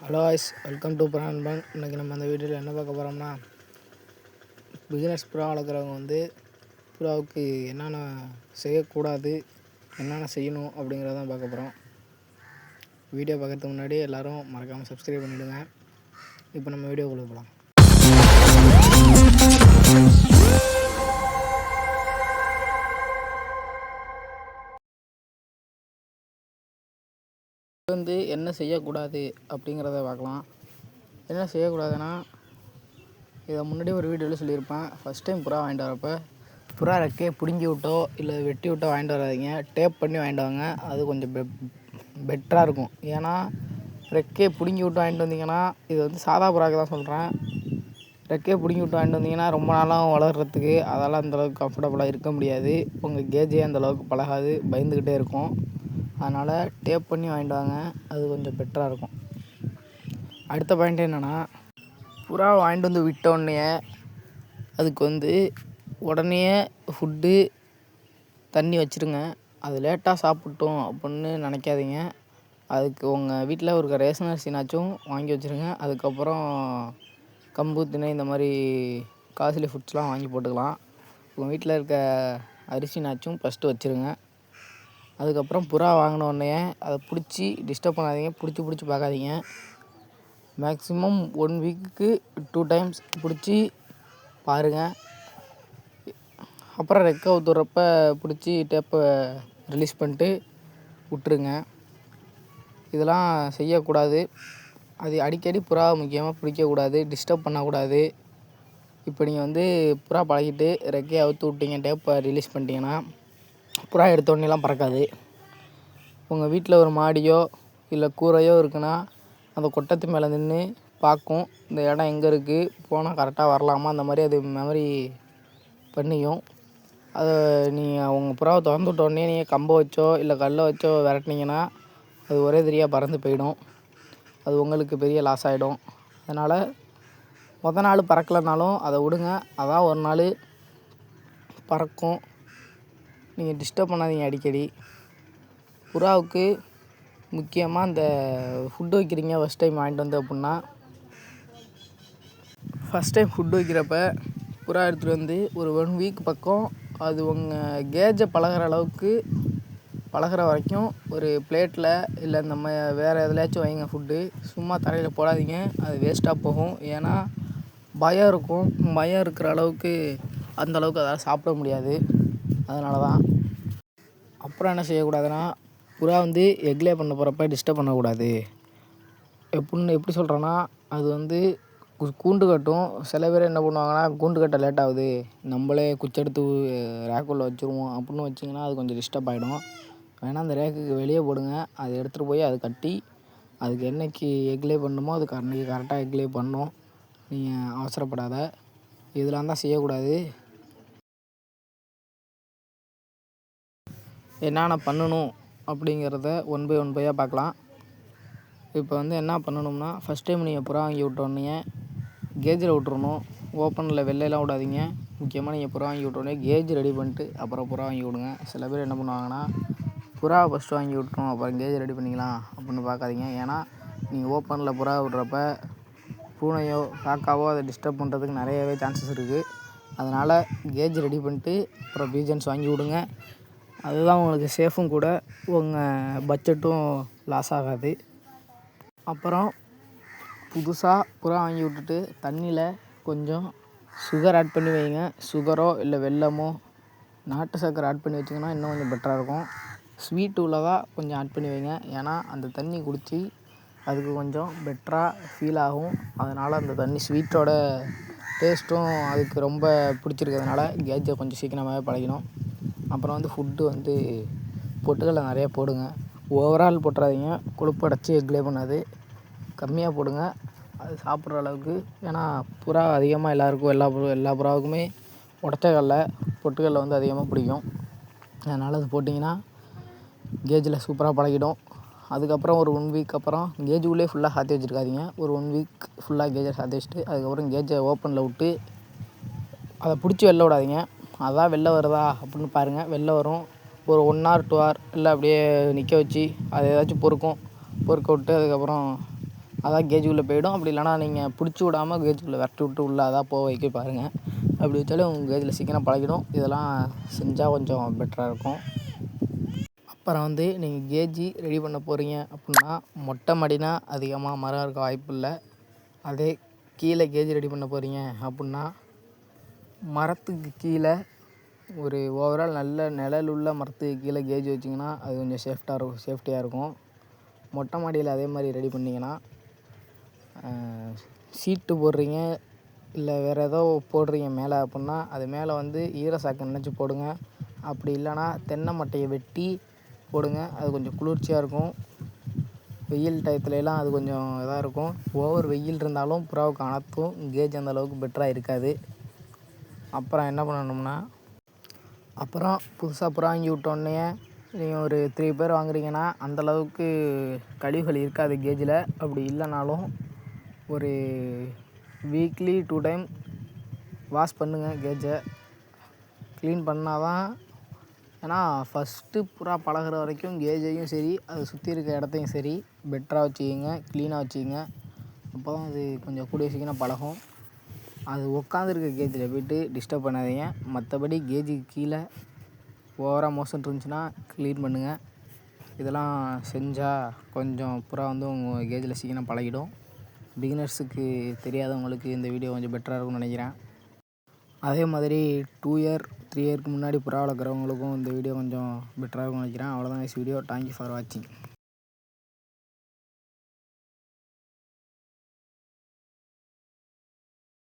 Hello guys welcome to பிரான்பன் இன்றைக்கி நம்ம அந்த வீடியோவில் என்ன பார்க்க போகிறோம்னா பிஸ்னஸ் புறா வளர்க்குறவங்க வந்து புறாவுக்கு என்னென்ன செய்யக்கூடாது என்னென்ன செய்யணும் அப்படிங்கிறதான் பார்க்க போகிறோம் வீடியோ பார்க்கறதுக்கு முன்னாடி எல்லோரும் மறக்காமல் சப்ஸ்கிரைப் பண்ணிவிடுங்க இப்போ நம்ம வீடியோக்குள்ளே போகலாம் வந்து என்ன செய்யக்கூடாது அப்படிங்கிறத பார்க்கலாம். என்ன செய்யக்கூடாதுன்னா இதை முன்னாடி ஒரு வீடியோவில் சொல்லியிருப்பேன். ஃபஸ்ட் டைம் புறா வாங்கிட்டு வரப்போ புறா ரெக்கையை பிடுங்கி விட்டோ இல்லை வெட்டி விட்டோ வாங்கிட்டு வராதிங்க. டேப் பண்ணி வாங்கிட்டு வாங்க. அது கொஞ்சம் பெ பெட்டராக இருக்கும். ஏன்னா ரெக்கையை பிடுங்கி விட்டு வாங்கிட்டு வந்தீங்கன்னா இது வந்து சாதா புறாக்கு தான் சொல்கிறேன் ரெக்கையை பிடுங்கி விட்டு வாங்கிட்டு வந்தீங்கன்னா ரொம்ப நாளாக வளர்கிறதுக்கு அதெல்லாம் அந்தளவுக்கு கம்ஃபர்டபுளாக இருக்க முடியாது. உங்கள் கேஜே அந்தளவுக்கு பழகாது. பயந்துக்கிட்டே இருக்கும். அதனால் டேப் பண்ணி வாங்கிட்டு வாங்க. அது கொஞ்சம் பெட்டராக இருக்கும். அடுத்த பாயிண்ட் என்னென்னா புறா வாங்கிட்டு வந்து விட்டோடனே அதுக்கு வந்து உடனே ஃபுட்டு தண்ணி வச்சுருங்க. அது லேட்டாக சாப்பிட்டோம் அப்படின்னு நினைக்காதீங்க. அதுக்கு உங்கள் வீட்டில் ஒரு ரேஷன் அரிசினாச்சும் வாங்கி வச்சுருங்க. அதுக்கப்புறம் கம்பு திணை இந்த மாதிரி காஸ்ட்லி ஃபுட்ஸ்லாம் வாங்கி போட்டுக்கலாம். உங்கள் வீட்டில் இருக்க அரிசினாச்சும் ஃபஸ்ட்டு வச்சுருங்க. அதுக்கப்புறம் புறா வாங்கினோடனே அதை பிடிச்சி டிஸ்டர்ப் பண்ணாதீங்க. பிடிச்சி பிடிச்சி பார்க்காதீங்க. மேக்ஸிமம் ஒன் வீக்குக்கு டூ டைம்ஸ் பிடிச்சி பாருங்கள் அப்புறம் ரெக்க ஊற்றுறப்ப பிடிச்சி டேப்பை ரிலீஸ் பண்ணிட்டு விட்டுருங்க. இதெல்லாம் செய்யக்கூடாது. அது அடிக்கடி புறா முக்கியமாக பிடிக்கக்கூடாது டிஸ்டர்ப் பண்ணக்கூடாது. இப்போ நீங்கள் வந்து புறா பழகிட்டு ரெக்கையை அவுத்து விட்டீங்க டேப்பை ரிலீஸ் பண்ணிட்டீங்கன்னா புறா எடுத்தோடனேலாம் பறக்காது. உங்கள் வீட்டில் ஒரு மாடியோ இல்லை கூரையோ இருக்குன்னா அந்த கொட்டத்து மேலே நின்று பார்க்கும் இந்த இடம் எங்கே இருக்குது போனால் கரெக்டாக வரலாமா? அந்த மாதிரி அது மெமரி பண்ணிக்கும் அதை நீங்கள் உங்கள் புறாவை திறந்து விட்டோடனே நீங்கள் கம்பை வச்சோ இல்லை கல்லை வச்சோ விரட்டினீங்கன்னா அது ஒரே தெரியாக பறந்து போயிடும். அது உங்களுக்கு பெரிய லாஸ் ஆகிடும் அதனால் மொதல் நாள் பறக்கலைனாலும் அதை விடுங்க. அதான் ஒரு நாள் பறக்கும். நீங்கள் டிஸ்டர்ப் பண்ணாதீங்க அடிக்கடி. புறாவுக்கு முக்கியமாக இந்த ஃபுட்டு வைக்கிறீங்க ஃபஸ்ட் டைம் வாங்கிட்டு வந்து அப்புடின்னா. ஃபஸ்ட் டைம் ஃபுட்டு வைக்கிறப்ப புறா எடுத்துகிட்டு வந்து ஒரு ஒன் வீக் பக்கம் அது உங்கள் கேஜை பழகிற அளவுக்கு பழகிற வரைக்கும் ஒரு பிளேட்டில் இல்லை நம்ம வேறு எதுலையாச்சும் வைங்க ஃபுட்டு சும்மா தரையில் போடாதீங்க. அது வேஸ்ட்டாக போகும். ஏன்னா பயம் இருக்கும். பயம் இருக்கிற அளவுக்கு அந்த அளவுக்கு அதால் சாப்பிட முடியாது. அதனால தான் அப்புறம் என்ன செய்யக்கூடாதுன்னா புறா வந்து எக்லே பண்ண போகிறப்ப டிஸ்டர்ப் பண்ணக்கூடாது. எப்படின்னு எப்படி சொல்கிறேன்னா அது வந்து கூண்டு கட்டும். சில பேர் என்ன பண்ணுவாங்கன்னா கூண்டு கட்ட லேட் ஆகுது. நம்மளே குச்செடுத்து ரேக்குள்ளே வச்சுருவோம். அப்படின்னு வச்சிங்கன்னா அது கொஞ்சம் டிஸ்டர்ப் ஆகிடும் வேணால் அந்த ரேக்குக்கு வெளியே போடுங்க. அதை எடுத்துகிட்டு போய் அது கட்டி அதுக்கு என்னைக்கு எக்லே பண்ணணுமோ அதுக்கு அன்றைக்கி கரெக்டாக எக்லே பண்ணும். நீங்கள் அவசரப்படாத. இதெல்லாம் தான் செய்யக்கூடாது. என்னென்ன பண்ணணும் அப்படிங்கிறத ஒன் பை ஒன் பையாக பார்க்கலாம். இப்போ வந்து என்ன பண்ணணும்னா ஃபஸ்ட் டைம் நீங்கள் புறா வாங்கி விட்டோன்னே கேஜில் விட்றணும் ஓப்பனில் வெளிலலாம் விடாதீங்க. முக்கியமாக நீங்கள் புறா வாங்கி விட்டோன்னே கேஜ் ரெடி பண்ணிட்டு அப்புறம் புறா வாங்கி விடுங்க. சில பேர் என்ன பண்ணுவாங்கன்னா புறா ஃபஸ்ட்டு வாங்கி விட்டோம் அப்புறம் கேஜ் ரெடி பண்ணிக்கலாம் அப்படின்னு பார்க்காதீங்க. ஏன்னா நீங்கள் ஓப்பனில் புறா விட்றப்ப பூனையோ காக்காவோ அதை டிஸ்டர்ப் பண்ணுறதுக்கு நிறையவே சான்சஸ் இருக்குது அதனால் கேஜ் ரெடி பண்ணிட்டு அப்புறம் பீஜன்ஸ் வாங்கி விடுங்க. அதுதான் உங்களுக்கு சேஃபும் கூட. உங்கள் பட்ஜெட்டும் லாஸ் ஆகாது. அப்புறம் புதுசாக புறா வாங்கி விட்டுட்டு தண்ணியில் கொஞ்சம் சுகர் ஆட் பண்ணி வைங்க. சுகரோ இல்லை வெல்லமோ நாட்டு சர்க்கரை ஆட் பண்ணி வச்சிங்கன்னா இன்னும் கொஞ்சம் பெட்டராக இருக்கும். ஸ்வீட் உள்ளதாக கொஞ்சம் ஆட் பண்ணி வைங்க. ஏன்னா அந்த தண்ணி குடித்து அதுக்கு கொஞ்சம் பெட்டராக ஃபீல் ஆகும். அதனால் அந்த தண்ணி ஸ்வீட்டோட டேஸ்ட்டும் அதுக்கு ரொம்ப பிடிச்சிருக்கிறதுனால கேஜை கொஞ்சம் சீக்கிரமாகவே பழகிடும். அப்புறம் வந்து ஃபுட்டு வந்து பொட்டுக்கடல நிறையா போடுங்க. ஓவரால் போட்டுறாதீங்க. கொழுப்பு அடைச்சி எக்லே பண்ணாது. கம்மியாக போடுங்க. அது சாப்பிட்ற அளவுக்கு. ஏன்னா புறா அதிகமாக எல்லாருக்கும் எல்லா எல்லா புறாவுக்குமே உடச்ச கடல பொட்டுக்கடல வந்து அதிகமாக பிடிக்கும். அதனால் அது போட்டிங்கன்னா கேஜில் சூப்பராக பழகிடும். அதுக்கப்புறம் ஒரு ஒன் வீக் அப்புறம் கேஜ் உள்ளே ஃபுல்லாக சாத்தி வச்சுருக்காதீங்க. ஒரு ஒன் வீக் ஃபுல்லாக கேஜை சாத்தி வச்சுட்டு அதுக்கப்புறம் கேஜை ஓப்பனில் விட்டு அதை பிடிச்சி வெளில விடாதீங்க. அதான் வெளில வருதா அப்படின்னு பாருங்கள் வெளில வரும். ஒரு ஒன் ஹவர் டூ ஹவர் இல்லை அப்படியே நிற்க வச்சு அதை ஏதாச்சும் பொறுக்கும். பொறுக்க விட்டு அதுக்கப்புறம் அதான் கேஜுக்குள்ளே போயிடும். அப்படி இல்லைனா நீங்கள் பிடிச்சி விடாமல் கேஜுக்குள்ளே விரட்டி விட்டு உள்ளே அதான் போக வைக்க பாருங்கள் அப்படி வச்சாலே உங்கள் கேஜில் சீக்கிரம் பழகிடும். இதெல்லாம் செஞ்சால் கொஞ்சம் பெட்டராக இருக்கும். அப்புறம் வந்து நீங்கள் கேஜி ரெடி பண்ண போகிறீங்க அப்படின்னா மொட்டை மாடினா அதிகமாக மரம் இருக்க வாய்ப்பு இல்லை. அதே கீழே கேஜி ரெடி பண்ண போகிறீங்க அப்படின்னா மரத்துக்கு கீழே ஒரு ஓவரால் நல்ல நிழல் உள்ள மரத்துக்கு கீழே கேஜ் வச்சிங்கன்னா அது கொஞ்சம் சேஃப்டாக இருக்கும் சேஃப்டியாக இருக்கும். மொட்டை மாடியில் அதே மாதிரி ரெடி பண்ணிங்கன்னா சீட்டு போடுறீங்க இல்லை வேறு ஏதோ போடுறீங்க மேலே அப்புடின்னா அது மேலே வந்து ஈரசாக்கு நினச்சி போடுங்க. அப்படி இல்லைனா தென்னை மட்டையை வெட்டி போடுங்க அது கொஞ்சம் குளிர்ச்சியாக இருக்கும். வெயில் டயத்துலலாம் அது கொஞ்சம் இதாக இருக்கும். ஓவர் வெயில் இருந்தாலும் புறாவுக்கு அனைத்தும் கேஜ் அந்த அளவுக்கு பெட்டராக இருக்காது. அப்புறம் என்ன பண்ணணும்னா அப்புறம் புதுசாக புறா வாங்கி விட்டோன்னே நீங்கள் ஒரு த்ரீ பேர் வாங்குறீங்கன்னா அந்தளவுக்கு கழிவுகள் இருக்காது கேஜில். அப்படி இல்லைனாலும் ஒரு வீக்லி டூ டைம் வாஷ் பண்ணுங்கள் கேஜை. க்ளீன் பண்ணால் தான் ஏன்னா ஃபஸ்ட்டு புறா பழகுற வரைக்கும் கேஜையும் சரி அதை சுற்றி இருக்க இடத்தையும் சரி பெட்டராக வச்சுக்கிங்க க்ளீனாக வச்சுக்கிங்க. அப்போ தான் அது கொஞ்சம் கூடிய சீக்கிரம் பழகும். அது உட்காந்துருக்க கேஜில் போய்ட்டு டிஸ்டர்ப் பண்ணாதீங்க. மற்றபடி கேஜிக்கு கீழே ஓவராக மோசன் இருந்துச்சுன்னா க்ளீன் பண்ணுங்கள் இதெல்லாம் செஞ்சால் கொஞ்சம் புறா வந்து உங்கள் கேஜில் சீக்கிரம் பழகிடும். பிகினர்ஸுக்கு தெரியாதவங்களுக்கு இந்த வீடியோ கொஞ்சம் பெட்டராக இருக்கும்னு நினைக்கிறேன். அதே மாதிரி டூ இயர் த்ரீ இயருக்கு முன்னாடி புறா வளர்க்குறவங்களுக்கும் இந்த வீடியோ கொஞ்சம் பெட்டராக இருக்கும்னு நினைக்கிறேன். அவ்வளோதான் வீடியோ தேங்க்யூ ஃபார் வாட்சிங்